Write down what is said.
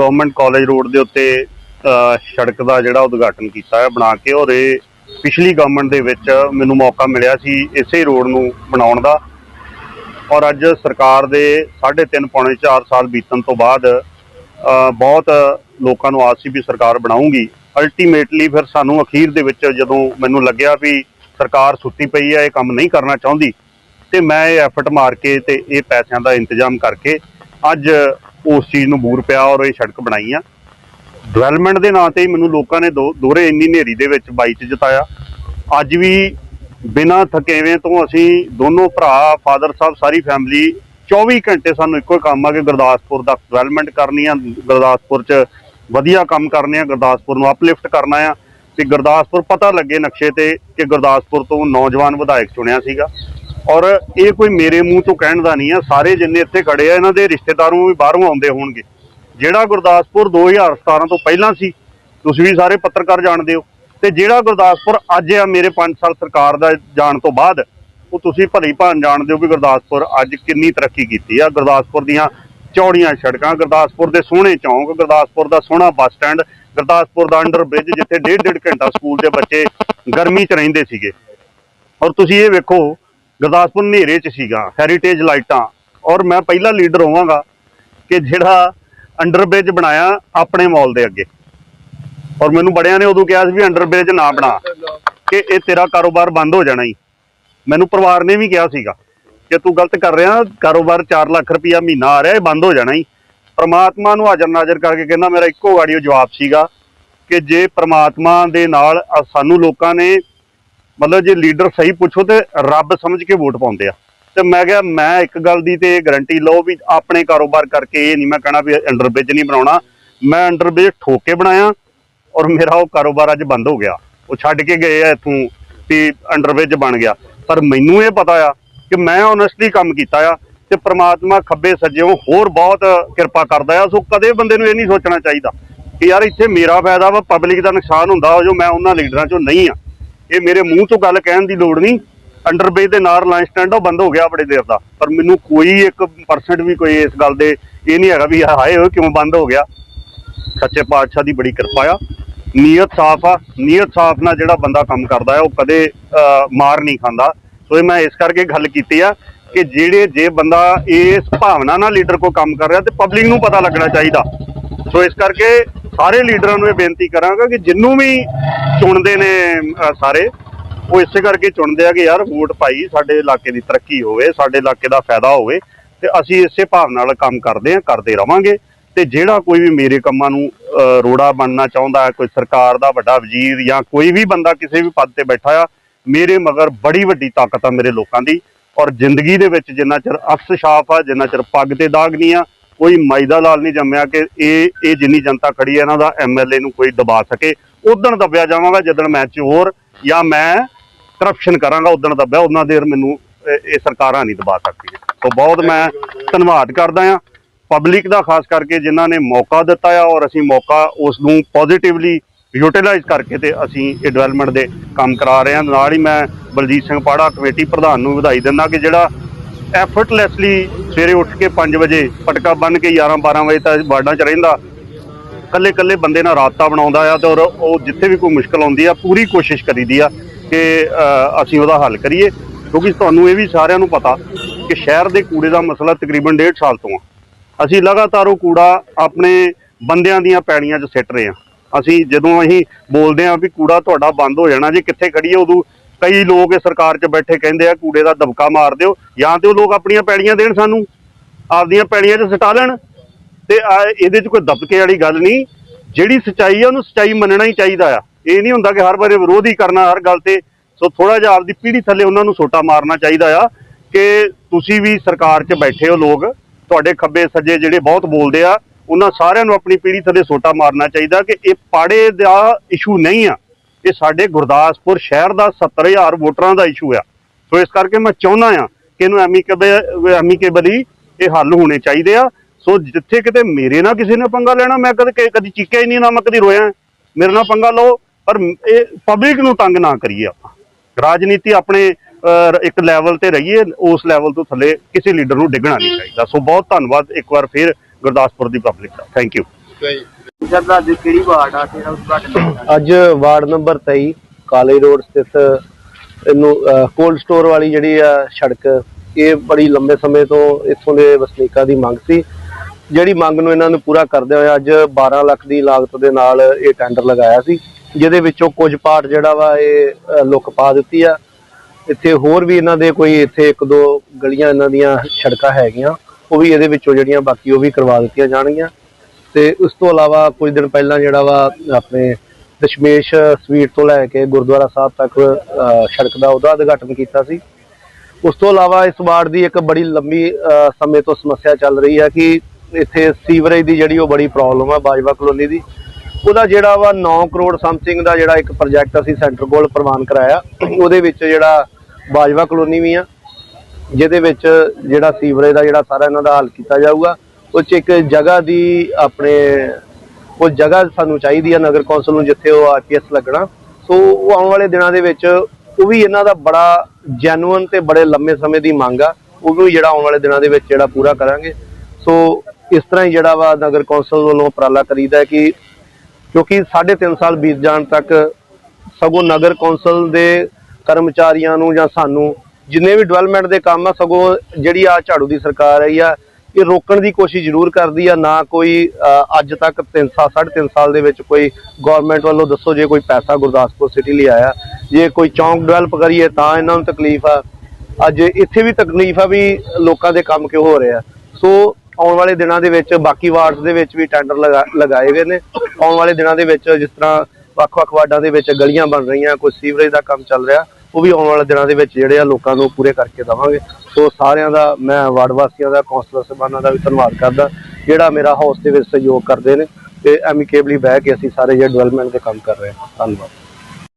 Government college road ਦੇ ਉੱਤੇ ਅ, ਸੜਕ ਦਾ ਜਿਹੜਾ ਉਦਘਾਟਨ ਕੀਤਾ ਹੈ ਬਣਾ ਕੇ ਔਰ ਇਹ ਪਿਛਲੀ ਗਵਰਨਮੈਂਟ ਦੇ ਵਿੱਚ ਮੈਨੂੰ ਮੌਕਾ ਮਿਲਿਆ ਸੀ ਇਸੇ ਰੋਡ ਨੂੰ ਬਣਾਉਣ ਦਾ। ਔਰ ਅੱਜ ਸਰਕਾਰ ਦੇ 3.5 ਪੌਣੇ 4 ਸਾਲ ਬੀਤਣ ਤੋਂ ਬਾਅਦ ਬਹੁਤ ਲੋਕਾਂ ਨੂੰ ਆਸ ਸੀ ਵੀ ਸਰਕਾਰ ਬਣਾਊਗੀ। ਅਲਟੀਮੇਟਲੀ ਫਿਰ ਸਾਨੂੰ ਅਖੀਰ ਦੇ ਵਿੱਚ ਜਦੋਂ ਮੈਨੂੰ ਲੱਗਿਆ ਵੀ ਸਰਕਾਰ ਸੁੱਤੀ ਪਈ ਹੈ ਇਹ ਕੰਮ ਨਹੀਂ ਕਰਨਾ ਚਾਹੁੰਦੀ ਤੇ ਮੈਂ ਇਹ ਐਫਰਟ ਮਾਰ ਕੇ ਤੇ ਇਹ ਪੈਸਿਆਂ ਦਾ ਇੰਤਜ਼ਾਮ ਕਰਕੇ ਅੱਜ ਉਸ ਚੀਜ਼ ਨੂੰ ਬੂਰ ਪਿਆ ਔਰ ਇਹ ਸੜਕ ਬਣਾਈ ਆ। ਡਿਵੈਲਪਮੈਂਟ ਦੇ ਨਾਂ ਤੇ ਹੀ ਮੈਨੂੰ ਲੋਕਾਂ ਨੇ ਦੋ- ਦੋਹਰੇ ਇੰਨੀ ਹਨੇਰੀ ਦੇ ਵਿੱਚ ਬਾਈ ਚ ਜਿਤਾਇਆ। ਅੱਜ ਵੀ ਬਿਨਾਂ ਥਕੇਵੇਂ ਤੋਂ ਅਸੀਂ ਦੋਨੋਂ ਭਰਾ, ਫਾਦਰ ਸਾਹਿਬ, ਸਾਰੀ ਫੈਮਿਲੀ 24 ਘੰਟੇ ਸਾਨੂੰ ਇੱਕੋ ਹੀ ਕੰਮ ਆ ਕਿ ਗੁਰਦਾਸਪੁਰ ਦਾ ਡਿਵੈਲਪਮੈਂਟ ਕਰਨੀ ਆ, ਗੁਰਦਾਸਪੁਰ ਚ ਵਧੀਆ ਕੰਮ ਕਰਨੇ ਆ, ਗੁਰਦਾਸਪੁਰ ਨੂੰ ਅਪਲਿਫਟ ਕਰਨਾ ਆ। ਤੇ ਗੁਰਦਾਸਪੁਰ ਪਤਾ ਲੱਗੇ ਨਕਸ਼ੇ ਤੇ ਕਿ ਗੁਰਦਾਸਪੁਰ ਤੋਂ ਨੌਜਵਾਨ ਵਿਧਾਇਕ ਚੁਣਿਆ ਸੀਗਾ। ਔਰ ਇਹ ਕੋਈ ਮੇਰੇ ਮੂੰਹ ਤੋਂ ਕਹਿਣ ਦਾ ਨਹੀਂ ਆ, ਸਾਰੇ ਜਿੰਨੇ ਇੱਥੇ ਖੜੇ ਆ, ਇਹਨਾਂ ਦੇ ਰਿਸ਼ਤੇਦਾਰੋਂ ਵੀ ਬਾਹਰੋਂ ਆਉਂਦੇ ਹੋਣਗੇ। ਜਿਹੜਾ ਗੁਰਦਾਸਪੁਰ 2017 ਤੋਂ ਪਹਿਲਾਂ ਸੀ, ਤੁਸੀਂ ਵੀ ਸਾਰੇ ਪੱਤਰਕਾਰ ਜਾਣਦੇ ਹੋ। ਤੇ ਜਿਹੜਾ ਗੁਰਦਾਸਪੁਰ ਅੱਜ ਆ, ਮੇਰੇ 5 ਸਾਲ ਸਰਕਾਰ ਦਾ ਜਾਣ ਤੋਂ ਬਾਅਦ, ਉਹ ਤੁਸੀਂ ਭਲੀ ਭਾਨ ਜਾਣਦੇ ਹੋ ਵੀ ਗੁਰਦਾਸਪੁਰ ਅੱਜ ਕਿੰਨੀ ਤਰੱਕੀ ਕੀਤੀ ਆ। ਗੁਰਦਾਸਪੁਰ ਦੀਆਂ ਚੌੜੀਆਂ ਸੜਕਾਂ, ਗੁਰਦਾਸਪੁਰ ਦੇ ਸੋਹਣੇ ਚੌਂਕ, ਗੁਰਦਾਸਪੁਰ ਦਾ ਸੋਹਣਾ ਬੱਸ ਸਟੈਂਡ, ਗੁਰਦਾਸਪੁਰ ਦਾ ਅੰਡਰ ਬ੍ਰਿਜ ਜਿੱਥੇ ਡੇਢ ਡੇਢ ਘੰਟਾ ਸਕੂਲ ਦੇ ਬੱਚੇ ਗਰਮੀ 'ਚ ਰਹਿੰਦੇ ਸੀਗੇ। ਔਰ ਤੁਸੀਂ ਇਹ ਵੇਖੋ ਗੁਰਦਾਸਪੁਰ ਹਨੇਰੇ 'ਚ ਸੀਗਾ ਹੈਰੀਟੇਜ ਲਾਈਟਾਂ। ਔਰ ਮੈਂ ਪਹਿਲਾ ਲੀਡਰ ਹੋਵਾਂਗਾ ਕਿ ਜਿਹੜਾ ਅੰਡਰ ਬ੍ਰਿਜ ਬਣਾਇਆ ਆਪਣੇ ਮਾਲ ਦੇ ਅੱਗੇ। ਔਰ ਮੈਨੂੰ ਬੜਿਆਂ ਨੇ ਉਦੋਂ ਕਿਹਾ ਸੀ ਵੀ ਅੰਡਰ ਬ੍ਰਿਜ ਨਾ ਬਣਾ, ਕਿ ਇਹ ਤੇਰਾ ਕਾਰੋਬਾਰ ਬੰਦ ਹੋ ਜਾਣਾ ਹੀ ਮੈਨੂੰ ਪਰਿਵਾਰ ਨੇ ਵੀ ਕਿਹਾ ਸੀਗਾ ਕਿ ਤੂੰ ਗਲਤ ਕਰ ਰਿਹਾ, ਕਾਰੋਬਾਰ 4 ਲੱਖ ਰੁਪਇਆ ਮਹੀਨਾ ਆ ਰਿਹਾ, ਇਹ ਬੰਦ ਹੋ ਜਾਣਾ ਹੀ ਪ੍ਰਮਾਤਮਾ ਨੂੰ ਹਾਜ਼ਰ ਨਾਜ਼ਰ ਕਰਕੇ ਕਹਿੰਦਾ ਮੇਰਾ ਇੱਕੋ ਗਾੜੀ ਉਹ ਜਵਾਬ ਸੀਗਾ ਕਿ ਜੇ ਪ੍ਰਮਾਤਮਾ ਦੇ ਨਾਲ ਸਾਨੂੰ ਲੋਕਾਂ ਨੇ ਮਤਲਬ ਜੇ ਲੀਡਰ ਸਹੀ ਪੁੱਛੋ ਤੇ ਰੱਬ ਸਮਝ ਕੇ ਵੋਟ ਪਾਉਂਦੇ ਆ। ਤੇ ਮੈਂ ਕਿਹਾ, ਮੈਂ ਇੱਕ ਗੱਲ ਦੀ ਤੇ ਗਾਰੰਟੀ ਲਓ ਵੀ ਆਪਣੇ ਕਾਰੋਬਾਰ ਕਰਕੇ ਇਹ ਨਹੀਂ ਮੈਂ ਕਹਣਾ ਵੀ ਅੰਡਰ ਬ੍ਰਿਜ ਨਹੀਂ ਬਣਾਉਣਾ। ਮੈਂ ਅੰਡਰ ਬ੍ਰਿਜ ਠੋਕ ਕੇ ਬਣਾਇਆ ਔਰ ਮੇਰਾ ਉਹ ਕਾਰੋਬਾਰ ਅੱਜ ਬੰਦ ਹੋ ਗਿਆ। ਉਹ ਛੱਡ ਕੇ ਗਏ ਆ ਇਥੋਂ ਵੀ ਅੰਡਰ ਬ੍ਰਿਜ ਬਣ ਗਿਆ। ਪਰ ਮੈਨੂੰ ਇਹ ਪਤਾ ਆ ਕਿ ਮੈਂ ਓਨੈਸਟਲੀ ਕੰਮ ਕੀਤਾ ਆ ਤੇ ਪ੍ਰਮਾਤਮਾ ਖੱਬੇ ਸੱਜੇੋਂ ਹੋਰ ਬਹੁਤ ਕਿਰਪਾ ਕਰਦਾ ਆ, ਸੋ ਕਦੇ ਬੰਦੇ ਨੂੰ ਇਹ ਨਹੀਂ ਸੋਚਣਾ ਚਾਹੀਦਾ ਕਿ ਯਾਰ ਇੱਥੇ ਮੇਰਾ ਫਾਇਦਾ ਵਾ ਪਬਲਿਕ ਦਾ ਨੁਕਸਾਨ ਹੁੰਦਾ ਜੋ ਮੈਂ ਉਹਨਾਂ ਲੀਡਰਾਂ ਚੋਂ ਨਹੀਂ ਆ। ਇਹ ਮੇਰੇ ਮੂੰਹ ਤੋਂ ਗੱਲ ਕਹਿਣ ਦੀ ਲੋੜ ਨਹੀਂ। ਅੰਡਰ ਦੇ ਨਾਲ ਲਾਈਨ ਸਟੈਂਡ ਉਹ ਬੰਦ ਹੋ ਗਿਆ ਬੜੇ ਦੇਰ ਦਾ। ਪਰ ਮੈਨੂੰ ਕੋਈ 1% ਵੀ ਕੋਈ ਇਸ ਗੱਲ ਦੇ ਇਹ ਨਹੀਂ ਹੈਗਾ ਵੀ ਹਾਏ ਹੋਏ ਕਿਉਂ ਬੰਦ ਹੋ ਗਿਆ। ਸੱਚੇ ਪਾਤਸ਼ਾਹ ਦੀ ਬੜੀ ਕਿਰਪਾ ਆ। ਨੀਅਤ ਸਾਫ਼ ਆ। ਨੀਅਤ ਸਾਫ਼ ਨਾਲ ਜਿਹੜਾ ਬੰਦਾ ਕੰਮ ਕਰਦਾ ਆ ਉਹ ਕਦੇ ਮਾਰ ਨਹੀਂ ਖਾਂਦਾ। ਸੋ ਇਹ ਮੈਂ ਇਸ ਕਰਕੇ ਗੱਲ ਕੀਤੀ ਆ ਕਿ ਜਿਹੜੇ, ਜੇ ਬੰਦਾ ਇਸ ਭਾਵਨਾ ਨਾਲ ਲੀਡਰ ਕੋ ਕੰਮ ਕਰ ਰਿਹਾ ਤੇ ਪਬਲਿਕ ਨੂੰ ਪਤਾ ਲੱਗਣਾ ਚਾਹੀਦਾ। ਸੋ ਇਸ ਕਰਕੇ ਸਾਰੇ ਲੀਡਰਾਂ ਨੂੰ ਇਹ ਬੇਨਤੀ ਕਰਾਂਗਾ ਕਿ ਜਿੰਨੂੰ ਵੀ ਚੁਣਦੇ ਨੇ ਸਾਰੇ, ਉਹ ਇਸੇ ਕਰਕੇ ਚੁਣਦੇ ਆ ਕਿ ਯਾਰ ਵੋਟ ਪਾਈ ਸਾਡੇ ਇਲਾਕੇ ਦੀ ਤਰੱਕੀ ਹੋਵੇ, ਸਾਡੇ ਇਲਾਕੇ ਦਾ ਫਾਇਦਾ ਹੋਵੇ ਤੇ ਅਸੀਂ ਇਸੇ ਭਾਵ ਨਾਲ ਕੰਮ ਕਰਦੇ ਆ ਕਰਦੇ ਰਵਾਂਗੇ ਤੇ ਜਿਹੜਾ ਕੋਈ ਵੀ ਮੇਰੇ ਕੰਮਾਂ ਨੂੰ ਰੋੜਾ ਬਣਨਾ ਚਾਹੁੰਦਾ ਹੈ, ਕੋਈ ਸਰਕਾਰ ਦਾ ਵੱਡਾ ਵਜ਼ੀਰ ਜਾਂ ਕੋਈ ਵੀ ਬੰਦਾ ਕਿਸੇ ਵੀ ਪਦ ਤੇ ਬੈਠਾ ਆ, ਮੇਰੇ ਮਗਰ ਬੜੀ ਵੱਡੀ ਤਾਕਤ ਆ ਮੇਰੇ ਲੋਕਾਂ ਦੀ ਔਰ ਜ਼ਿੰਦਗੀ ਦੇ ਵਿੱਚ ਜਿੰਨਾ ਚਿਰ ਅਕਸ ਛਾਪ ਆ, ਜਿੰਨਾ ਚਿਰ ਪੱਗ ਤੇ ਦਾਗ ਨਹੀਂ ਆ ਕੋਈ ਮਾਈਦਾ ਲਾਲ ਨਹੀਂ ਜੰਮਿਆ ਕਿ ਇਹ ਇਹ ਜਿੰਨੀ ਜਨਤਾ ਖੜੀ ਹੈ ਇਹਨਾਂ ਦਾ ਐਮਐਲਏ ਨੂੰ ਕੋਈ ਦਬਾ ਸਕੇ। ਉਦੋਂ ਦੱਬਿਆ ਜਾਵਾਂਗਾ ਜਦੋਂ ਮੈਂ ਚੋਰ ਜਾਂ ਮੈਂ ਕਰਪਸ਼ਨ ਕਰਾਂਗਾ ਉਦੋਂ ਦੱਬਿਆ ਉਹਨਾਂ ਦੇਰ ਮੈਨੂੰ ਇਹ ਸਰਕਾਰਾਂ ਨਹੀਂ ਦਬਾ ਸਕਦੀਆਂ। ਸੋ ਬਹੁਤ ਮੈਂ ਧੰਨਵਾਦ ਕਰਦਾ ਆ ਪਬਲਿਕ ਦਾ ਖਾਸ ਕਰਕੇ ਜਿਨ੍ਹਾਂ ਨੇ ਮੌਕਾ ਦਿੱਤਾ ਆ ਔਰ ਅਸੀਂ ਮੌਕਾ ਉਸ ਨੂੰ ਪੋਜ਼ਿਟਿਵਲੀ ਯੂਟਿਲਾਈਜ਼ ਕਰਕੇ ਤੇ ਅਸੀਂ ਇਹ ਡਿਵੈਲਪਮੈਂਟ ਦੇ ਕੰਮ ਕਰਾ ਰਹੇ ਹਾਂ। ਨਾਲ ਹੀ ਮੈਂ ਬਲਜੀਤ ਸਿੰਘ ਪਾੜਾ ਕਮੇਟੀ ਪ੍ਰਧਾਨ ਨੂੰ ਵਧਾਈ ਦਿੰਦਾ ਕਿ ਜਿਹੜਾ ਐਫਰਟਲੈਸਲੀ ਸਵੇਰੇ ਉੱਠ ਕੇ 5 ਵਜੇ ਪਟਕਾ ਬੰਨ ਕੇ 11 12 ਵਜੇ ਤੱਕ ਵਾਰਡਾਂ 'ਚ ਰਹਿੰਦਾ। ਕੱਲੇ ਕੱਲੇ ਬੰਦੇ ਨਾਲ ਰਾਬਤਾ ਬਣਾਉਂਦਾ ਆ ਤੇ ਔਰ ਉਹ ਜਿੱਥੇ ਵੀ ਕੋਈ ਮੁਸ਼ਕਲ ਆਉਂਦੀ ਆ, ਪੂਰੀ ਕੋਸ਼ਿਸ਼ ਕਰੀਦੀ ਆ ਕਿ ਅਸੀਂ ਉਹਦਾ ਹੱਲ ਕਰੀਏ। ਕਿਉਂਕਿ ਤੁਹਾਨੂੰ ਇਹ ਵੀ ਸਾਰਿਆਂ ਨੂੰ ਪਤਾ ਕਿ ਸ਼ਹਿਰ ਦੇ ਕੂੜੇ ਦਾ ਮਸਲਾ ਤਕਰੀਬਨ 1.5 ਸਾਲ ਤੋਂ ਆ। ਅਸੀਂ ਲਗਾਤਾਰ ਉਹ ਕੂੜਾ ਆਪਣੇ ਬੰਦਿਆਂ ਦੀਆਂ ਪੈਣੀਆਂ 'ਚ ਸਿੱਟ ਰਹੇ ਆ। ਅਸੀਂ ਜਦੋਂ ਅਸੀਂ ਬੋਲਦੇ ਆ ਵੀ ਕੂੜਾ ਤੁਹਾਡਾ ਬੰਦ ਹੋ ਜਾਣਾ, ਜੇ ਕਿੱਥੇ ਖੜੀਏ ਉਦੋਂ ਕਈ ਲੋਕ ਇਹ ਸਰਕਾਰ 'ਚ ਬੈਠੇ ਕਹਿੰਦੇ ਆ ਕੂੜੇ ਦਾ ਦਬਕਾ ਮਾਰ ਦਿਓ, ਜਾਂ ਤੇ ਉਹ ਲੋਕ ਆਪਣੀਆਂ ਪੈੜੀਆਂ ਦੇਣ ਸਾਨੂੰ, ਆਪਦੀਆਂ ਪੈੜੀਆਂ 'ਚ ਸਟਾ ਲੈਣ ਤੇ ਇਹਦੇ 'ਚ ਕੋਈ ਦਬਕੇ ਵਾਲੀ ਗੱਲ ਨਹੀਂ, ਜਿਹੜੀ ਸਚਾਈ ਆ ਉਹਨੂੰ ਸਚਾਈ ਮੰਨਣਾ ਹੀ ਚਾਹੀਦਾ ਆ। ਇਹ ਨਹੀਂ ਹੁੰਦਾ ਕਿ ਹਰ ਵਾਰੇ ਵਿਰੋਧ ਹੀ ਕਰਨਾ ਹਰ ਗੱਲ ਤੇ, ਸੋ ਥੋੜਾ ਜਿਹਾ ਆਪਦੀ ਪੀੜ੍ਹੀ ਥੱਲੇ ਉਹਨਾਂ ਨੂੰ ਸੋਟਾ ਮਾਰਨਾ ਚਾਹੀਦਾ ਆ ਕਿ ਤੁਸੀਂ ਵੀ ਸਰਕਾਰ 'ਚ ਬੈਠੇ ਹੋ ਲੋਕ, ਤੁਹਾਡੇ ਖੱਬੇ ਸੱਜੇ ਜਿਹੜੇ ਬਹੁਤ ਬੋਲਦੇ ਆ, ਉਹਨਾਂ ਸਾਰਿਆਂ ਨੂੰ ਆਪਣੀ ਪੀੜ੍ਹੀ ਥੱਲੇ ਸੋਟਾ ਮਾਰਨਾ ਚਾਹੀਦਾ ਕਿ ਇਹ ਪਾੜੇ ਦਾ ਇਸ਼ੂ ਨਹੀਂ ਆ। ਇਹ ਸਾਡੇ ਗੁਰਦਾਸਪੁਰ ਸ਼ਹਿਰ ਦਾ 70000 ਵੋਟਰਾਂ ਦਾ ਇਸ਼ੂ ਆ। ਸੋ ਇਸ ਕਰਕੇ ਮੈਂ ਚਾਹੁੰਦਾ ਆ ਕਿ ਇਹਨੂੰ ਐਮੀਕੇਬਲ ਐਮੀਕੇਬਲੀ ਇਹ ਹੱਲ ਹੋਣੇ ਚਾਹੀਦੇ ਆ। ਸੋ ਜਿੱਥੇ ਕਿਤੇ ਮੇਰੇ ਨਾਲ ਕਿਸੇ ਨੇ ਪੰਗਾ ਲੈਣਾ, ਮੈਂ ਕਦੇ ਕਿ- ਕਦੀ ਚੀਕਿਆ ਹੀ ਨਹੀਂ ਨਾ, ਮੈਂ ਕਦੀ ਰੋਇਆ। ਮੇਰੇ ਨਾਲ ਪੰਗਾ ਲਓ, ਪਰ ਇਹ ਪਬਲਿਕ ਨੂੰ ਤੰਗ ਨਾ ਕਰੀਏ ਆਪਾਂ। ਰਾਜਨੀਤੀ ਆਪਣੇ ਇੱਕ ਲੈਵਲ ਤੇ ਰਹੀਏ, ਉਸ ਲੈਵਲ ਤੋਂ ਥੱਲੇ ਕਿਸੇ ਲੀਡਰ ਨੂੰ ਡਿੱਗਣਾ ਨਹੀਂ ਚਾਹੀਦਾ। ਸੋ ਬਹੁਤ ਧੰਨਵਾਦ ਇੱਕ ਵਾਰ ਫਿਰ ਗੁਰਦਾਸਪੁਰ ਦੀ ਪਬਲਿਕ ਦਾ। ਥੈਂਕ ਯੂ ਸਰ ਦਾ ਅੱਜ ਕਿਹੜੀ ਵਾਰਡ ਆ? ਤੇਰਾ ਉਦਘਾਟਨ ਅੱਜ ਵਾਰਡ ਨੰਬਰ 23 ਕਾਲੇ ਰੋਡ ਸਥਿਤ ਇਹਨੂੰ ਕੋਲਡ ਸਟੋਰ ਵਾਲੀ ਜਿਹੜੀ ਆ ਸੜਕ, ਇਹ ਬੜੀ ਲੰਬੇ ਸਮੇਂ ਤੋਂ ਇੱਥੋਂ ਦੇ ਵਸਨੀਕਾਂ ਦੀ ਮੰਗ ਸੀ। ਜਿਹੜੀ ਮੰਗ ਨੂੰ ਇਹਨਾਂ ਨੂੰ ਪੂਰਾ ਕਰਦੇ ਹੋਏ ਅੱਜ 12 ਲੱਖ ਦੀ ਲਾਗਤ ਦੇ ਨਾਲ ਇਹ ਟੈਂਡਰ ਲਗਾਇਆ ਸੀ, ਜਿਹਦੇ ਵਿੱਚੋਂ ਕੁਝ ਪਾਰਟ ਜਿਹੜਾ ਵਾ ਇਹ ਲੁੱਕ ਪਾ ਦਿੱਤੀ ਆ। ਇੱਥੇ ਹੋਰ ਵੀ ਇਹਨਾਂ ਦੇ ਕੋਈ ਇੱਥੇ ਇੱਕ ਦੋ ਗਲੀਆਂ ਇਹਨਾਂ ਦੀਆਂ ਸੜਕਾਂ ਹੈਗੀਆਂ, ਉਹ ਵੀ ਇਹਦੇ ਵਿੱਚੋਂ ਜਿਹੜੀਆਂ ਬਾਕੀ ਉਹ ਵੀ ਕਰਵਾ ਦਿੱਤੀਆਂ ਜਾਣਗੀਆਂ। ਤੇ ਉਸ ਤੋਂ ਇਲਾਵਾ ਕੁਝ ਦਿਨ ਪਹਿਲਾਂ ਜਿਹੜਾ ਵਾ ਆਪਣੇ ਦਸ਼ਮੇਸ਼ ਸਵੀਟ ਤੋਂ ਲੈ ਕੇ ਗੁਰਦੁਆਰਾ ਸਾਹਿਬ ਤੱਕ ਸੜਕ ਦਾ ਉਹਦਾ ਉਦਘਾਟਨ ਕੀਤਾ ਸੀ। ਉਸ ਤੋਂ ਇਲਾਵਾ ਇਸ ਵਾਰਡ ਦੀ ਇੱਕ ਬੜੀ ਲੰਬੀ ਸਮੇਂ ਤੋਂ ਸਮੱਸਿਆ ਚੱਲ ਰਹੀ ਹੈ ਕਿ ਇੱਥੇ ਸੀਵਰੇਜ ਦੀ ਜਿਹੜੀ ਉਹ ਬੜੀ ਪ੍ਰੋਬਲਮ ਹੈ ਬਾਜਵਾ ਕਲੋਨੀ ਦੀ। ਉਹਦਾ ਜਿਹੜਾ ਵਾ 9 ਕਰੋੜ ਸਮਥਿੰਗ ਦਾ ਜਿਹੜਾ ਇੱਕ ਪ੍ਰੋਜੈਕਟ ਅਸੀਂ ਸੈਂਟਰ ਕੋਲ ਪ੍ਰਵਾਨ ਕਰਾਇਆ, ਉਹਦੇ ਵਿੱਚ ਜਿਹੜਾ ਬਾਜਵਾ ਕਲੋਨੀ ਵੀ ਆ, ਜਿਹਦੇ ਵਿੱਚ ਜਿਹੜਾ ਸੀਵਰੇਜ ਦਾ ਜਿਹੜਾ ਸਾਰਾ ਇਹਨਾਂ ਦਾ ਹੱਲ ਕੀਤਾ ਜਾਊਗਾ। ਉਹ 'ਚ ਇੱਕ ਜਗ੍ਹਾ ਦੀ ਆਪਣੇ, ਉਹ ਜਗ੍ਹਾ ਸਾਨੂੰ ਚਾਹੀਦੀ ਆ ਨਗਰ ਕੌਂਸਲ ਨੂੰ ਜਿੱਥੇ ਉਹ ਆਰਪੀਐਸ ਲੱਗਣਾ। ਸੋ ਉਹ ਆਉਣ ਵਾਲੇ ਦਿਨਾਂ ਦੇ ਵਿੱਚ ਉਹ ਵੀ ਇਹਨਾਂ ਦਾ ਬੜਾ ਜੈਨੂਅਨ ਤੇ ਬੜੇ ਲੰਮੇ ਸਮੇਂ ਦੀ ਮੰਗ ਆ। ਉਹ ਵੀ ਜਿਹੜਾ ਆਉਣ ਵਾਲੇ ਦਿਨਾਂ ਦੇ ਵਿੱਚ ਜਿਹੜਾ ਪੂਰਾ ਕਰਾਂਗੇ। ਸੋ ਇਸ ਤਰ੍ਹਾਂ ਹੀ ਜਿਹੜਾ ਵਾ ਨਗਰ ਕੌਂਸਲ ਵੱਲੋਂ ਉਪਰਾਲਾ ਕਰੀਦਾ ਕਿ ਕਿਉਂਕਿ 3.5 ਸਾਲ ਬੀਤ ਜਾਣ ਤੱਕ ਸਗੋਂ ਨਗਰ ਕੌਂਸਲ ਦੇ ਕਰਮਚਾਰੀਆਂ ਨੂੰ ਜਾਂ ਸਾਨੂੰ ਜਿੰਨੇ ਵੀ ਡਿਵੈਲਪਮੈਂਟ ਦੇ ਕੰਮ ਆ, ਸਗੋਂ ਜਿਹੜੀ ਆ ਝਾੜੂ ਦੀ ਸਰਕਾਰ ਆਈ ਆ ਇਹ ਰੋਕਣ ਦੀ ਕੋਸ਼ਿਸ਼ ਜ਼ਰੂਰ ਕਰਦੀ ਆ, ਨਾ ਕੋਈ ਅੱਜ ਤੱਕ 3 ਸਾਲ 3.5 ਸਾਲ ਦੇ ਵਿੱਚ ਕੋਈ ਗਵਰਨਮੈਂਟ ਵੱਲੋਂ ਦੱਸੋ ਜੇ ਕੋਈ ਪੈਸਾ ਗੁਰਦਾਸਪੁਰ ਸਿਟੀ ਲਈ ਆਇਆ। ਜੇ ਕੋਈ ਚੌਂਕ ਡਿਵੈਲਪ ਕਰੀਏ ਤਾਂ ਇਹਨਾਂ ਨੂੰ ਤਕਲੀਫ ਆ। ਅੱਜ ਇੱਥੇ ਵੀ ਤਕਲੀਫ ਆ ਵੀ ਲੋਕਾਂ ਦੇ ਕੰਮ ਕਿਉਂ ਹੋ ਰਿਹਾ ਸੋ ਆਉਣ ਵਾਲੇ ਦਿਨਾਂ ਦੇ ਵਿੱਚ ਬਾਕੀ ਵਾਰਡਸ ਦੇ ਵਿੱਚ ਵੀ ਟੈਂਡਰ ਲਗਾ- ਲਗਾਏ ਗਏ ਨੇ। ਆਉਣ ਵਾਲੇ ਦਿਨਾਂ ਦੇ ਵਿੱਚ ਜਿਸ ਤਰ੍ਹਾਂ ਵੱਖ-ਵੱਖ ਵਾਰਡਾਂ ਦੇ ਵਿੱਚ ਗਲੀਆਂ ਬਣ ਰਹੀਆਂ, ਕੋਈ ਸੀਵਰੇਜ ਦਾ ਕੰਮ ਚੱਲ ਰਿਹਾ। ਉਹ ਵੀ ਆਉਣ ਵਾਲੇ ਦਿਨਾਂ ਦੇ ਵਿੱਚ ਜਿਹੜੇ ਆ ਲੋਕਾਂ ਨੂੰ ਪੂਰੇ ਕਰਕੇ ਦਵਾਂਗੇ। ਸੋ ਸਾਰਿਆਂ ਦਾ, ਮੈਂ ਵਾਰਡ ਵਾਸੀਆਂ ਦਾ, ਕੌਂਸਲਰ ਸਾਹਿਬਾਨਾਂ ਦਾ ਵੀ ਧੰਨਵਾਦ ਕਰਦਾ। ਜਿਹੜਾ ਮੇਰਾ ਹਾਊਸ ਦੇ ਵਿੱਚ ਸਹਿਯੋਗ ਕਰਦੇ ਨੇ, ਤੇ ਐਮੀਕੇਬਲੀ ਬਹਿ ਕੇ ਅਸੀਂ ਸਾਰੇ ਜਿਹੜੇ ਡਿਵੈਲਪਮੈਂਟ ਦੇ ਕੰਮ ਕਰ ਰਹੇ ਹਾਂ। ਧੰਨਵਾਦ।